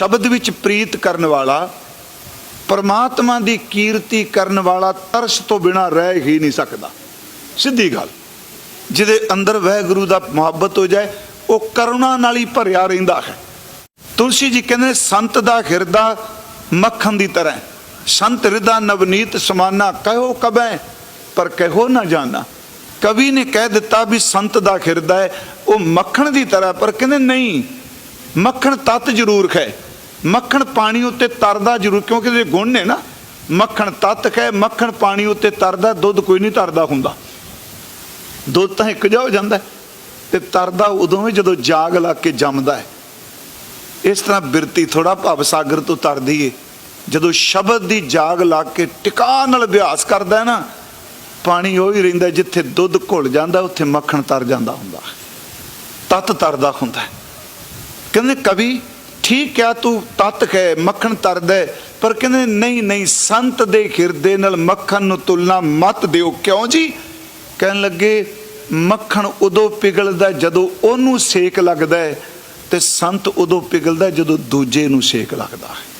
ਸ਼ਬਦ ਵਿੱਚ ਪ੍ਰੀਤ ਕਰਨ ਵਾਲਾ, ਪਰਮਾਤਮਾ ਦੀ ਕੀਰਤੀ ਕਰਨ ਵਾਲਾ ਤਰਸ ਤੋਂ ਬਿਨਾ ਰਹਿ ਹੀ ਨਹੀਂ ਸਕਦਾ। ਸਿੱਧੀ ਗੱਲ, ਜਿਹਦੇ ਅੰਦਰ ਵਹਿਗੁਰੂ ਦਾ ਮੁਹੱਬਤ ਹੋ ਜਾਏ, ਉਹ ਕਰੁਣਾ ਨਾਲ ਹੀ ਭਰਿਆ ਰਹਿੰਦਾ ਹੈ। ਤੁਲਸੀ ਜੀ ਕਹਿੰਦੇ ਸੰਤ ਦਾ ਹਿਰਦਾ ਮੱਖਣ ਦੀ ਤਰ੍ਹਾਂ ਸੰਤ ਹਿਰਦਾ ਨਵਨੀਤ ਸਮਾਨਾ, ਕਹਿਓ ਕਬੈ, ਪਰ ਕਹਿਓ ਨਾ ਜਾਣਾ ਕਵੀ ਨੇ ਕਹਿ ਦਿੱਤਾ ਵੀ ਸੰਤ ਦਾ ਹਿਰਦਾ ਹੈ, ਉਹ ਮੱਖਣ ਦੀ ਤਰ੍ਹਾਂ ਪਰ ਕਹਿੰਦੇ ਨਹੀਂ, ਮੱਖਣ ਤਤ ਜ਼ਰੂਰ ਹੈ। ਮੱਖਣ ਪਾਣੀ ਉੱਤੇ ਤਰਦਾ ਜ਼ਰੂਰ ਕਿਉਂਕਿ ਇਹਦੇ ਗੁਣ ਨੇ ਨਾ ਮੱਖਣ ਤਤ ਹੈ ਮੱਖਣ ਪਾਣੀ ਉੱਤੇ ਤਰਦਾ ਦੁੱਧ ਕੋਈ ਨਹੀਂ ਤਰਦਾ ਹੁੰਦਾ। ਦੁੱਧ ਤਾਂ ਇੱਕ ਜਿਹਾ ਹੋ ਜਾਂਦਾ ਹੈ, ਤੇ ਤਰਦਾ ਉਦੋਂ ਵੀ ਜਦੋਂ ਜਾਗ ਲੱਗ ਕੇ ਜੰਮਦਾ ਹੈ। ਇਸ ਤਰ੍ਹਾਂ ਬਿਰਤੀ ਥੋੜਾ ਭਵ ਸਾਗਰ ਤੋਂ ਤਰਦੀ ਏ। ਜਦੋਂ ਸ਼ਬਦ ਦੀ ਜਾਗ ਲਾ ਕੇ ਟਿਕਾ ਨਾਲ ਅਭਿਆਸ ਕਰਦਾ ਨਾ ਪਾਣੀ ਉਹ ਹੀ ਰਹਿੰਦਾ ਜਿੱਥੇ ਦੁੱਧ ਘੁਲ ਜਾਂਦਾ ਉੱਥੇ ਮੱਖਣ ਤਰ ਜਾਂਦਾ ਹੁੰਦਾ। ਤਤ ਤਰਦਾ ਹੁੰਦਾ ਕਹਿੰਦੇ ਕਵੀ ਠੀਕ ਕਿਹਾ ਤੂੰ ਤਤ ਹੈ ਮੱਖਣ ਤਰਦਾ ਪਰ ਕਹਿੰਦੇ ਨਹੀਂ ਨਹੀਂ, ਸੰਤ ਦੇ ਹਿਰਦੇ ਨਾਲ ਮੱਖਣ ਨੂੰ ਤੁਲਨਾ ਮਤ ਦਿਓ। ਕਿਉਂ ਜੀ? ਕਹਿਣ ਲੱਗੇ, ਮੱਖਣ ਉਦੋਂ ਪਿਘਲਦਾ ਜਦੋਂ ਉਹਨੂੰ ਸੇਕ ਲੱਗਦਾ ਹੈ ਤੇ ਸੰਤ ਉਦੋਂ ਪਿਘਲਦਾ ਜਦੋਂ ਦੂਜੇ ਨੂੰ ਸੇਕ ਲੱਗਦਾ ਹੈ।